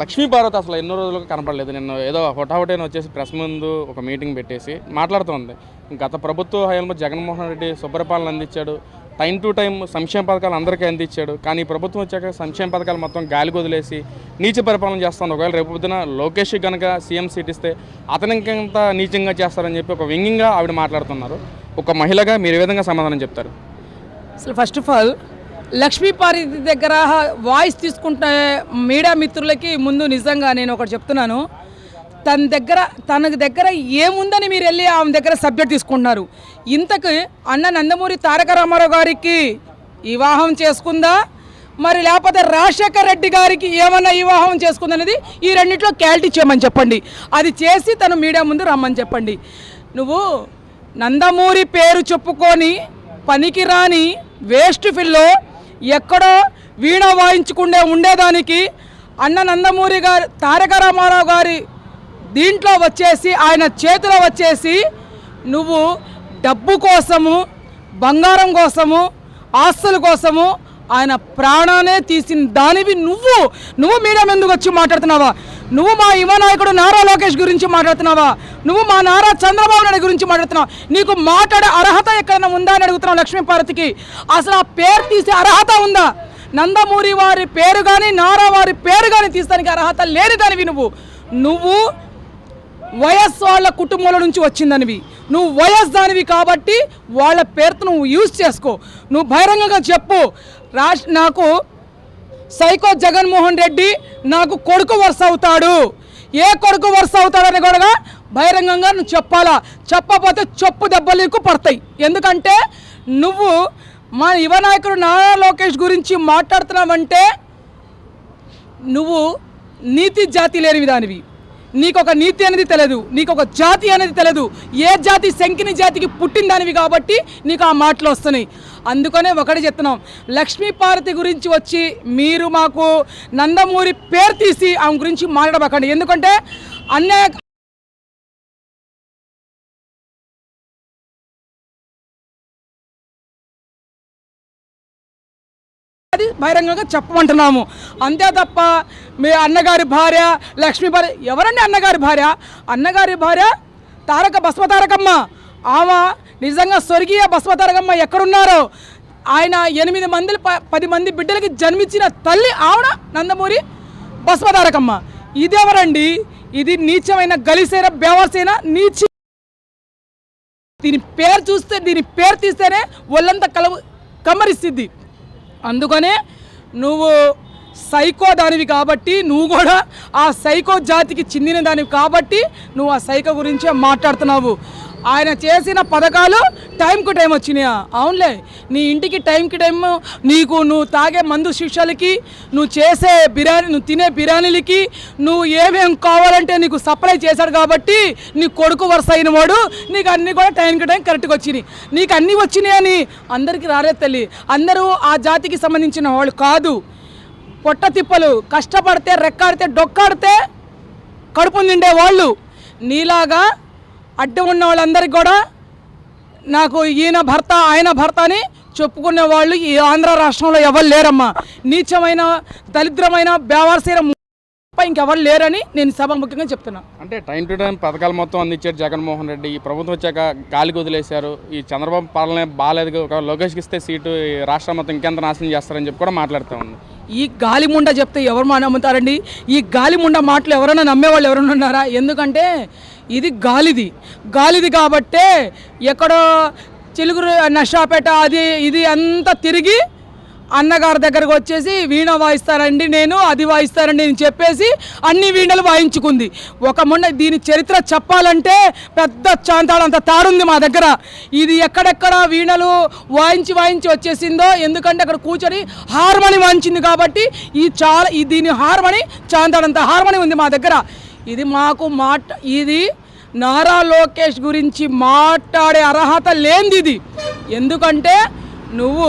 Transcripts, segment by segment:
లక్ష్మీ భారత్ అసలు ఎన్నో రోజులకు కనపడలేదు. నిన్న ఏదో హుటాహుటైన వచ్చేసి ప్రెస్ ముందు ఒక మీటింగ్ పెట్టేసి మాట్లాడుతోంది. గత ప్రభుత్వ హయాంలో జగన్మోహన్ రెడ్డి శుభ్రపాలన అందించాడు. టైం టు టైం సంక్షేమ పథకాలు అందరికీ అందించాడు. కానీ ఈ ప్రభుత్వం వచ్చాక సంక్షేమ పథకాలు మొత్తం గాలికి వదిలేసి నీచ పరిపాలన చేస్తాను. ఒకవేళ రేపు పొద్దున లోకేష్ కనుక సీఎం సీట్ ఇస్తే అతనికింత నీచంగా చేస్తారని చెప్పి ఒక వ్యంగ్యంగా ఆవిడ మాట్లాడుతున్నారు. ఒక మహిళగా మీరు ఏ విధంగా సమాధానం చెప్తారు? అసలు ఫస్ట్ ఆఫ్ ఆల్ లక్ష్మీపార్వతి దగ్గర వాయిస్ తీసుకుంటే మీడియా మిత్రులకి ముందు నిజంగా నేను ఒకటి చెప్తున్నాను. తన దగ్గర తన దగ్గర ఏముందని మీరు వెళ్ళి ఆమె దగ్గర సబ్జెక్ట్ తీసుకుంటున్నారు. ఇంతకు అన్న నందమూరి తారక రామారావు గారికి వివాహం చేసుకుందా? మరి లేకపోతే రాజశేఖర్ రెడ్డి గారికి ఏమన్నా వివాహం చేసుకుందనేది ఈ రెండింటిలో క్యాలిటీ చేయమని చెప్పండి. అది చేసి తను మీడియా ముందు రమ్మని చెప్పండి. నువ్వు నందమూరి పేరు చెప్పుకొని పనికిరాని వేస్ట్ ఫిల్లో ఎక్కడో వీణ వాయించుకుండే ఉండేదానికి అన్న నందమూరి గారి తారక రామారావు గారి దీంట్లో వచ్చేసి ఆయన చేతిలో వచ్చేసి నువ్వు డబ్బు కోసము బంగారం కోసము ఆస్తుల కోసము ఆయన ప్రాణానే తీసిన దానివి నువ్వు. నువ్వు మీడియా ఎందుకు వచ్చి మాట్లాడుతున్నావా? నువ్వు మా యువ నాయకుడు నారా లోకేష్ గురించి మాట్లాడుతున్నావా? నువ్వు మా నారా చంద్రబాబు నాయుడు గురించి మాట్లాడుతున్నావు? నీకు మాట్లాడే అర్హత ఎక్కడైనా ఉందా అని అడుగుతున్నావు లక్ష్మీపార్వతికి అసలు ఆ పేరు తీసే అర్హత ఉందా? నందమూరి వారి పేరు కానీ నారా వారి పేరు కానీ తీస్తానికి అర్హత లేని దానివి నువ్వు. నువ్వు వయస్సు వాళ్ళ కుటుంబంలో నుంచి వచ్చిందనివి. నువ్వు వైఎస్ దానివి కాబట్టి వాళ్ళ పేరుతో నువ్వు యూజ్ చేసుకో. నువ్వు బహిరంగంగా చెప్పు. రాష్ నాకు సైకో జగన్మోహన్ రెడ్డి నాకు కొడుకు వరుస అవుతాడు. ఏ కొడుకు వరుస అవుతాడని కూడా బహిరంగంగా నువ్వు చెప్పాలా? చెప్పకపోతే చెప్పు దెబ్బలు నీకు పడతాయి. ఎందుకంటే నువ్వు మా యువ నాయకుడు నారా లోకేష్ గురించి మాట్లాడుతున్నావంటే నువ్వు నీతి జాతి లేనివి దానివి. నీకు ఒక నీతి అనేది తెలియదు నీకు ఒక జాతి అనేది తెలియదు ఏ జాతి శంకిని జాతికి పుట్టిందనివి కాబట్టి నీకు ఆ మాటలు వస్తున్నాయి. అందుకనే ఒకటి చెప్తున్నాం లక్ష్మీపార్వతి గురించి వచ్చి మీరు మాకు నందమూరి పేరు తీసి ఆమె గురించి మాట్లాడబకండి. ఎందుకంటే అన్యాయ బహిరంగంగా చెప్పమంటున్నాము. అంతే తప్ప మీ అన్నగారి భార్య లక్ష్మీ భార్య ఎవరండి అన్నగారి భార్య? అన్నగారి భార్య తారక భస్మతారకమ్మ ఆమె నిజంగా స్వర్గీయ భస్మతారకమ్మ ఎక్కడున్నారో? ఆయన ఎనిమిది మంది ప- పది మంది బిడ్డలకి జన్మించిన తల్లి ఆవిడ నందమూరి భస్మతారకమ్మ ఇదెవరండి? ఇది నీచమైన గలిసేన బేవసేన నీచి దీని పేరు చూస్తే దీని పేరు తీస్తేనే ఒళ్ళంతా కలవు కమ్మరిస్తుంది. అందుకనే నువ్వు సైకో దానివి కాబట్టి నువ్వు కూడా ఆ సైకో జాతికి చెందిన దానివి కాబట్టి నువ్వు ఆ సైకో గురించే మాట్లాడుతున్నావు. ఆయన చేసిన పథకాలు టైంకు టైం వచ్చినాయా? అవునులే. నీ ఇంటికి టైంకి టైం నీకు నువ్వు తాగే మందు శిక్షలకి నువ్వు చేసే బిర్యానీ నువ్వు తినే బిర్యానీలకి నువ్వు ఏమేం కావాలంటే నీకు సప్లై చేశాడు కాబట్టి నీ కొడుకు వరుస అయిన వాడు నీకు అన్నీ కూడా టైంకి టైం కరెక్ట్గా వచ్చినాయి. నీకు అన్నీ వచ్చినాయి అని అందరికీ రారే తల్లి. అందరూ ఆ జాతికి సంబంధించిన వాళ్ళు కాదు. పొట్ట తిప్పలు కష్టపడితే రెక్కాడితే డొక్కాడితే కడుపు నిండే వాళ్ళు. నీలాగా అడ్డం ఉన్న వాళ్ళందరికీ కూడా నాకు ఈయన భర్త ఆయన భర్త అని చెప్పుకునే వాళ్ళు ఈ ఆంధ్ర రాష్ట్రంలో ఎవరు లేరమ్మా. నీచమైన దరిద్రమైన బేవర్సీన ఇంకెవరు లేరని నేను సభాముఖ్యంగా చెప్తున్నాను అంటే టైం టు టైం పథకాలు మొత్తం అందించారు జగన్మోహన్ రెడ్డి. ఈ ప్రభుత్వం వచ్చాక గాలికి వదిలేశారు. ఈ చంద్రబాబు పాలన బాగాలేదు. ఒక లోకేష్కి ఇస్తే సీటు ఈ రాష్ట్రం మొత్తం ఇంకెంత నాశనం చేస్తారని చెప్పి కూడా మాట్లాడుతూ ఉంది ఈ గాలి ముండ చెప్తే ఎవరు మా నమ్ముతారండి? ఈ గాలి ముండ మాటలు ఎవరైనా నమ్మేవాళ్ళు ఎవరైనా ఉన్నారా? ఎందుకంటే ఇది గాలిది. గాలిది కాబట్టే ఎక్కడో చిలుగురు నషాపేట అది ఇది అంతా తిరిగి అన్నగారి దగ్గరకు వచ్చేసి వీణ వాయిస్తారండి నేను అది వాయిస్తారండి అని చెప్పేసి అన్ని వీణలు వాయించుకుంది. ఒక మొన్న దీని చరిత్ర చెప్పాలంటే పెద్ద చాంతాడంత తాడుంది మా దగ్గర. ఇది ఎక్కడెక్కడ వీణలు వాయించి వాయించి వచ్చేసిందో ఎందుకంటే అక్కడ కూర్చొని హార్మోని వాయించింది కాబట్టి ఈ చాలా ఈ దీని హార్మోని చాంతాడంత హార్మోని ఉంది మా దగ్గర. ఇది మాకు మాట ఇది నారా లోకేష్ గురించి మాట్లాడే అర్హత లేనిది ఇది. ఎందుకంటే నువ్వు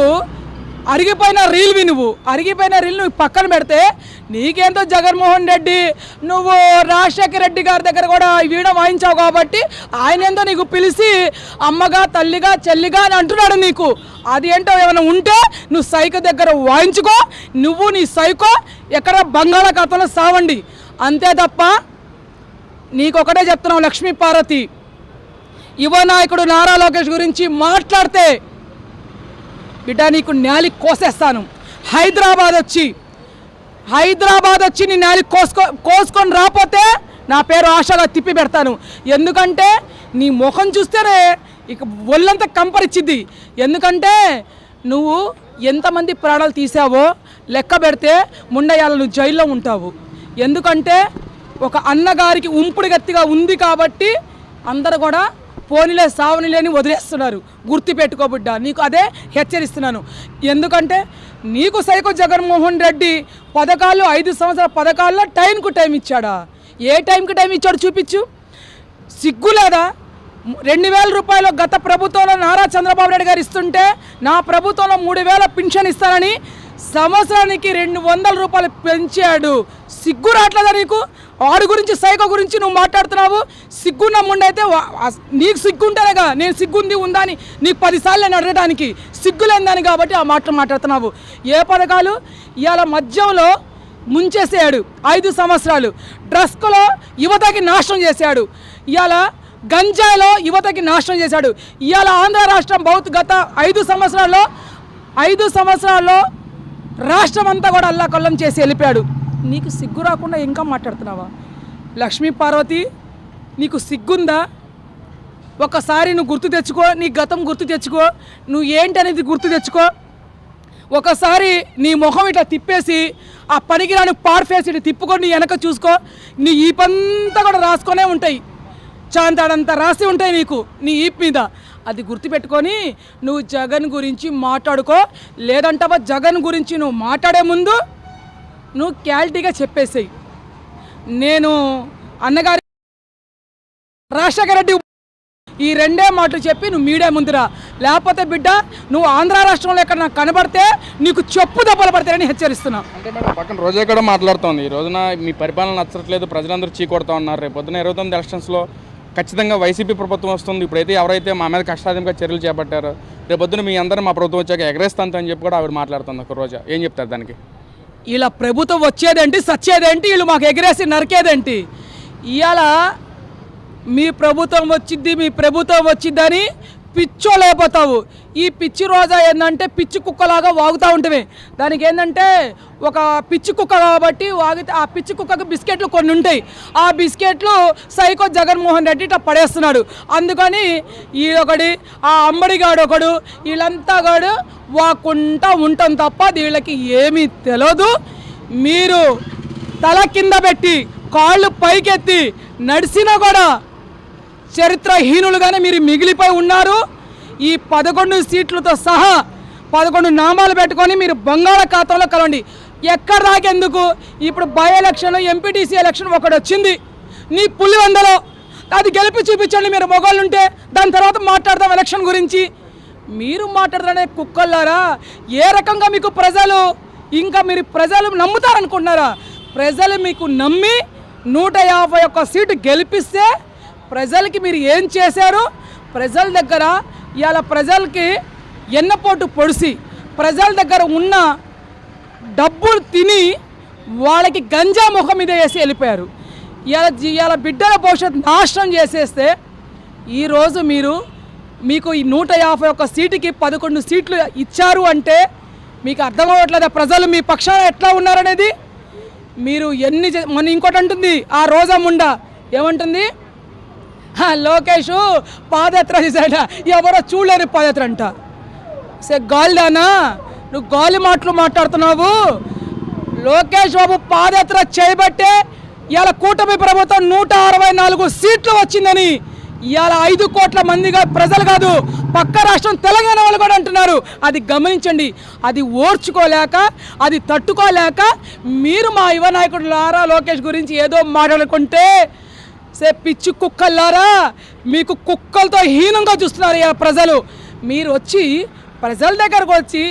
అరిగిపోయిన రీల్వి నువ్వు. అరిగిపోయిన రీల్ నువ్వు పక్కన పెడితే నీకేంతో జగన్మోహన్ రెడ్డి నువ్వు రాజశేఖర రెడ్డి గారి దగ్గర కూడా వీణ వాయించావు కాబట్టి ఆయన ఏందో నీకు పిలిచి అమ్మగా తల్లిగా చెల్లిగా అని అంటున్నాడు నీకు. అది ఏంటో ఏమైనా ఉంటే నువ్వు సైకో దగ్గర వాయించుకో నువ్వు నీ సైకో ఎక్కడ బంగాళాఖాతంలో సావండి. అంతే తప్ప నీకొకటే చెప్తున్నావు లక్ష్మీ పార్వతి. యువ నాయకుడు నారా లోకేష్ గురించి మాట్లాడితే బిడ్డ నీకు నేలి కోసేస్తాను. హైదరాబాద్ వచ్చి హైదరాబాద్ వచ్చి నీ నేలి కోసుకో కోసుకొని రాపోతే నా పేరు ఆశగా తిప్పి పెడతాను. ఎందుకంటే నీ ముఖం చూస్తేనే ఇక ఒళ్ళంతా కంపరిచ్చిద్ది ఎందుకంటే నువ్వు ఎంతమంది ప్రాణాలు తీసావో లెక్క పెడితే ముండయాల నువ్వు జైల్లో ఉంటావు. ఎందుకంటే ఒక అన్నగారికి ఉంపుడు గత్తిగా ఉంది కాబట్టి అందరు కూడా పోనీలే సావనిలే అని వదిలేస్తున్నారు. గుర్తు పెట్టుకోబిడ్డ నీకు అదే హెచ్చరిస్తున్నాను. ఎందుకంటే నీకు సైకో జగన్మోహన్ రెడ్డి పథకాలు ఐదు సంవత్సరాల పథకాల్లో టైంకు టైం ఇచ్చాడా? ఏ టైంకి టైం ఇచ్చాడు చూపించు. సిగ్గు లేదా? రెండు వేల రూపాయలు గత ప్రభుత్వంలో నారా చంద్రబాబు నాయుడు గారు ఇస్తుంటే నా ప్రభుత్వంలో మూడు వేల పింఛన్ ఇస్తానని సంవత్సరానికి రెండు వందల రూపాయలు పెంచాడు. సిగ్గు రావట్లేదా నీకు? వాడి గురించి సైకో గురించి నువ్వు మాట్లాడుతున్నావు? సిగ్గున్న ముండైతే నీకు సిగ్గుంటేనే నీకు నేను సిగ్గుంది ఉందా అని నీకు పదిసార్లు నేను అడగడానికి సిగ్గులేందని కాబట్టి ఆ మాటలు మాట్లాడుతున్నావు. ఏ పథకాలు? ఇవాళ మద్యంలో ముంచేసాడు ఐదు సంవత్సరాలు. డ్రస్కులో యువతకి నాశనం చేశాడు. ఇవాళ గంజాయిలో యువతకి నాశనం చేశాడు. ఇవాళ ఆంధ్ర రాష్ట్రం బౌత్ గత ఐదు సంవత్సరాల్లో ఐదు సంవత్సరాల్లో రాష్ట్రం అంతా కూడా అల్లాకొల్లం చేసి వెళ్ళిపోయాడు. నీకు సిగ్గు రాకుండా ఇంకా మాట్లాడుతున్నావా? లక్ష్మీ పార్వతి నీకు సిగ్గుందా? ఒకసారి నువ్వు గుర్తు తెచ్చుకో నీ గతం గుర్తు తెచ్చుకో నువ్వు ఏంటి అనేది గుర్తు తెచ్చుకో. ఒకసారి నీ ముఖం ఇట్లా తిప్పేసి ఆ పనికిరాని పార్ఫేసి ఇటు తిప్పుకొని నీ వెనక చూసుకో. నీ ఈపంతా కూడా రాసుకొనే ఉంటాయి. చాంతాడంతా రాసి ఉంటాయి నీకు నీ ఈప్ మీద. అది గుర్తుపెట్టుకొని నువ్వు జగన్ గురించి మాట్లాడుకో లేదంటావా జగన్ గురించి నువ్వు మాట్లాడే ముందు నువ్వు క్యాలిటీగా చెప్పేసేయి. నేను అన్నగారి రాజశేఖర రెడ్డి ఈ రెండే మాటలు చెప్పి నువ్వు మీడియా ముందురా. లేకపోతే బిడ్డ నువ్వు ఆంధ్ర రాష్ట్రంలో ఎక్కడ నాకు కనబడితే నీకు చెప్పు దెబ్బలు పడతాయని హెచ్చరిస్తున్నా. అంటే పక్కన రోజే కూడా మాట్లాడుతోంది. ఈ రోజున మీ పరిపాలన నచ్చట్లేదు ప్రజలందరూ చీకొడతా ఉన్నారు. రేపు పొద్దున ఇరవై తొమ్మిది ఎలక్షన్స్లో ఖచ్చితంగా వైసీపీ ప్రభుత్వం వస్తుంది. ఇప్పుడైతే ఎవరైతే మా మీద కష్టాధికంగా చర్యలు చేపట్టారో రేపొద్దున మీ అందరూ మా ప్రభుత్వం వచ్చాక ఎగరేస్తాను అని చెప్పి కూడా ఆవిడ మాట్లాడుతుంది ఒక రోజు. ఏం చెప్తారు దానికి? ఇలా ప్రభుత్వం వచ్చేదేంటి సచ్చేదేంటి వీళ్ళు మాకు ఎగరేసి నరికేదేంటి? ఇవాళ మీ ప్రభుత్వం వచ్చింది మీ ప్రభుత్వం వచ్చిందని పిచ్చో లేకపోతావు. ఈ పిచ్చి రోజా ఏంటంటే పిచ్చి కుక్కలాగా వాగుతూ ఉంటుంది దానికి ఏంటంటే ఒక పిచ్చి కుక్క కాబట్టి వాగితే ఆ పిచ్చి కుక్కకు బిస్కెట్లు కొన్ని ఉంటాయి. ఆ బిస్కెట్లు సైకో జగన్మోహన్ రెడ్డి ఇట్లా పడేస్తున్నాడు. అందుకని ఈ ఒకటి ఆ అంబడిగాడు ఒకడు వీళ్ళంతా గాడు వాకుంటా ఉంటాం తప్ప వీళ్ళకి ఏమీ తెలియదు మీరు తల కింద పెట్టి కాళ్ళు పైకెత్తి నడిచినా కూడా చరిత్రహీనులుగానే మీరు మిగిలిపోయి ఉన్నారు. ఈ పదకొండు సీట్లతో సహా పదకొండు నామాలు పెట్టుకొని మీరు బంగాళాఖాతంలో కలవండి. ఎక్కడ రాకెందుకు ఇప్పుడు బై ఎలక్షన్ ఎంపీటీసీ ఎలక్షన్ ఒకటి వచ్చింది నీ పులివందలో అది గెలిపి చూపించండి మీరు మొగోళ్ళు ఉంటే దాని తర్వాత మాట్లాడదాం ఎలక్షన్ గురించి. మీరు మాట్లాడదనే కుక్కల్లారా? ఏ రకంగా మీకు ప్రజలు? ఇంకా మీరు ప్రజలు నమ్ముతారనుకుంటున్నారా? ప్రజలు మీకు నమ్మి నూట యాభై ఒక్క సీటు గెలిపిస్తే ప్రజలకి మీరు ఏం చేశారు? ప్రజల దగ్గర ఇవాళ ప్రజలకి ఎన్నపోటు పొడిసి ప్రజల దగ్గర ఉన్న డబ్బులు తిని వాళ్ళకి గంజా ముఖం మీద వేసి వెళ్ళిపోయారు. ఇవాళ జీ- ఇవాళ బిడ్డల భవిష్యత్తు నాశనం చేసేస్తే ఈరోజు మీరు మీకు ఈ నూట యాభై ఒక్క సీటుకి పదకొండు సీట్లు ఇచ్చారు అంటే మీకు అర్థం అవ్వట్లేదా? ప్రజలు మీ పక్షాన ఎట్లా ఉన్నారనేది? మీరు ఎన్ని మన ఇంకోటి అంటుంది ఆ రోజా ముండా ఏమంటుంది? లోకేష్ పాదయాత్ర చేశాడ ఎవరో చూడలేని పాదయాత్ర అంట సే గాలిదానా నువ్వు గాలి మాటలు మాట్లాడుతున్నావు. లోకేష్ బాబు పాదయాత్ర చేయబట్టే ఇవాళ కూటమి ప్రభుత్వం నూట అరవై నాలుగు సీట్లు వచ్చిందని ఇవాళ ఐదు కోట్ల మందిగా ప్రజలు కాదు పక్క రాష్ట్రం తెలంగాణ వాళ్ళు కూడా అంటున్నారు. అది గమనించండి. అది ఓర్చుకోలేక అది తట్టుకోలేక మీరు మా యువ నాయకుడు లారా లోకేష్ గురించి ఏదో మాట్లాడుకుంటే సే పిచ్చి కుక్కల్లారా? మీకు కుక్కలతో హీనంగా చూస్తున్నారు ఇలా ప్రజలు. మీరు వచ్చి ప్రజల దగ్గరకు వచ్చి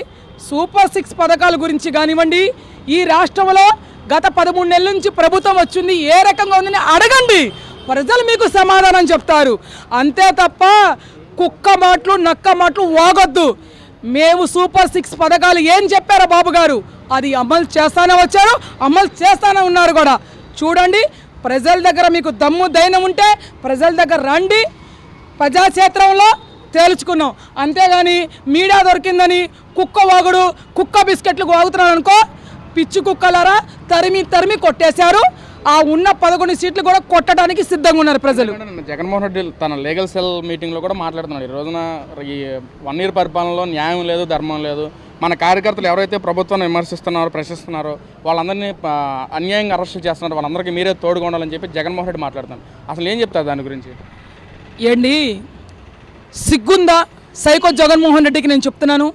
సూపర్ సిక్స్ పథకాల గురించి కానివ్వండి ఈ రాష్ట్రంలో గత పదమూడు నెలల నుంచి ప్రభుత్వం వచ్చింది ఏ రకంగా ఉందని అడగండి. ప్రజలు మీకు సమాధానం చెప్తారు. అంతే తప్ప కుక్క మాటలు నక్క మాటలు వాగొద్దు. మేము సూపర్ సిక్స్ పథకాలు ఏం చెప్పారో బాబు గారు అది అమలు చేస్తానే వచ్చారు అమలు చేస్తానే ఉన్నారు కూడా. చూడండి ప్రజల దగ్గర మీకు దమ్ము దైనం ఉంటే ప్రజల దగ్గర రండి. ప్రజాక్షేత్రంలో తేల్చుకున్నాం. అంతేగాని మీడియా దొరికిందని కుక్క వాగుడు కుక్క బిస్కెట్లు వాగుతున్నాను అనుకో పిచ్చి కుక్కలారా తరిమి తరిమి కొట్టేశారు. ఆ ఉన్న పదకొండు సీట్లు కూడా కొట్టడానికి సిద్ధంగా ఉన్నారు ప్రజలు. జగన్మోహన్ రెడ్డి తన లీగల్ సెల్ మీటింగ్లో కూడా మాట్లాడుతున్నాడు. ఈ రోజున ఈ వన్ ఇయర్ పరిపాలనలో న్యాయం లేదు ధర్మం లేదు. మన కార్యకర్తలు ఎవరైతే ప్రభుత్వాన్ని విమర్శిస్తున్నారో ప్రశ్నిస్తున్నారో వాళ్ళందరినీ అన్యాయంగా అరెస్ట్ చేస్తున్నారు వాళ్ళందరికీ మీరే తోడుగా ఉండాలని చెప్పి జగన్మోహన్ రెడ్డి మాట్లాడుతున్నాడు అసలు ఏం చెప్తారు దాని గురించి? ఏంటి? సిగ్గుందా? సైకో జగన్మోహన్ రెడ్డికి నేను చెప్తున్నాను.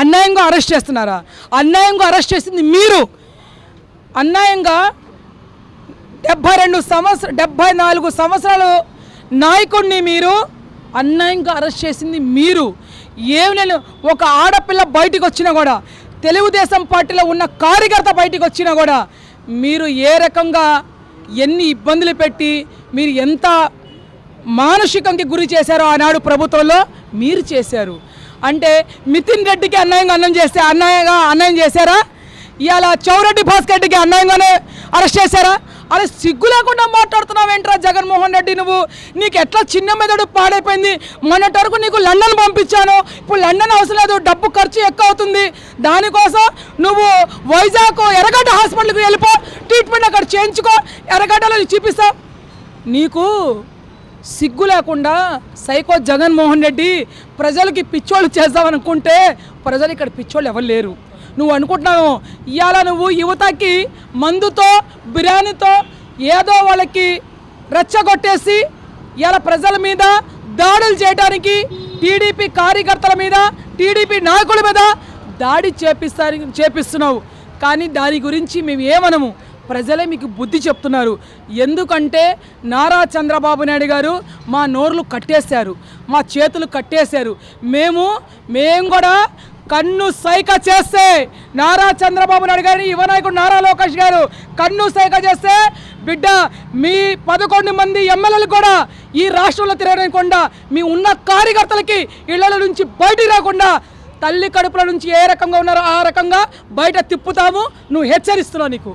అన్యాయంగా అరెస్ట్ చేస్తున్నారా? అన్యాయంగా అరెస్ట్ చేసింది మీరు. అన్యాయంగా డెబ్భై రెండు సంవత్సర డెబ్భై నాలుగు సంవత్సరాలు నాయకుడిని మీరు అన్యాయంగా అరెస్ట్ చేసింది మీరు. ఏమి లేను ఒక ఆడపిల్ల బయటికి వచ్చినా కూడా తెలుగుదేశం పార్టీలో ఉన్న కార్యకర్త బయటికి వచ్చినా కూడా మీరు ఏ రకంగా ఎన్ని ఇబ్బందులు పెట్టి మీరు ఎంత మానసికంకి గురి చేశారో ఆనాడు ప్రభుత్వంలో మీరు చేశారు. అంటే మితిన్ రెడ్డికి అన్యాయంగా అన్నం చేస్తే అన్యాయంగా అన్యాయం చేశారా? ఇవాళ చౌరెడ్డి భాస్కర్ రెడ్డికి అన్యాయంగానే అరెస్ట్ చేశారా? అరే సిగ్గు లేకుండా మాట్లాడుతున్నావు ఏంట్రా జగన్మోహన్ రెడ్డి నువ్వు? నీకు ఎట్లా చిన్న మెదడు పాడైపోయింది? మొన్నటి వరకు నీకు లండన్ పంపించాను. ఇప్పుడు లండన్ అవసరం లేదు డబ్బు ఖర్చు ఎక్కువ అవుతుంది దానికోసం నువ్వు వైజాగ్ ఎర్రగడ్డ హాస్పిటల్కి వెళ్ళిపో ట్రీట్మెంట్ అక్కడ చేయించుకో ఎర్రగడ్డలో చూపిస్తా. నీకు సిగ్గు లేకుండా సైకో జగన్మోహన్ రెడ్డి ప్రజలకి పిచ్చోళ్ళు చేద్దామనుకుంటే ప్రజలు ఇక్కడ పిచ్చోళ్ళు ఎవరు లేరు. నువ్వు అనుకుంటున్నావు ఇవాళ నువ్వు యువతకి మందుతో బిర్యానీతో ఏదో వాళ్ళకి రెచ్చగొట్టేసి ఇవాళ ప్రజల మీద దాడులు చేయడానికి టీడీపీ కార్యకర్తల మీద టీడీపీ నాయకుల మీద దాడి చేపిస్తారు చేపిస్తున్నావు. కానీ దాని గురించి మేము ఏమనము? ప్రజలే మీకు బుద్ధి చెప్తున్నారు. ఎందుకంటే నారా చంద్రబాబు నాయుడు గారు మా నోర్లు కట్టేశారు మా చేతులు కట్టేశారు. మేము మేము కూడా కన్ను సైక చేస్తే నారా చంద్రబాబు నాయుడు గారిని యువ నాయకుడు నారా లోకేష్ గారు కన్ను సైక చేస్తే బిడ్డ మీ పదకొండు మంది ఎమ్మెల్యేలు కూడా ఈ రాష్ట్రంలో తిరగకుండా మీ ఉన్న కార్యకర్తలకి ఇళ్ళ నుంచి బయటికి రాకుండా తల్లి కడుపుల నుంచి ఏ రకంగా ఉన్నారో ఆ రకంగా బయట తిప్పుతాము. నువ్వు హెచ్చరిస్తున్నావు నీకు.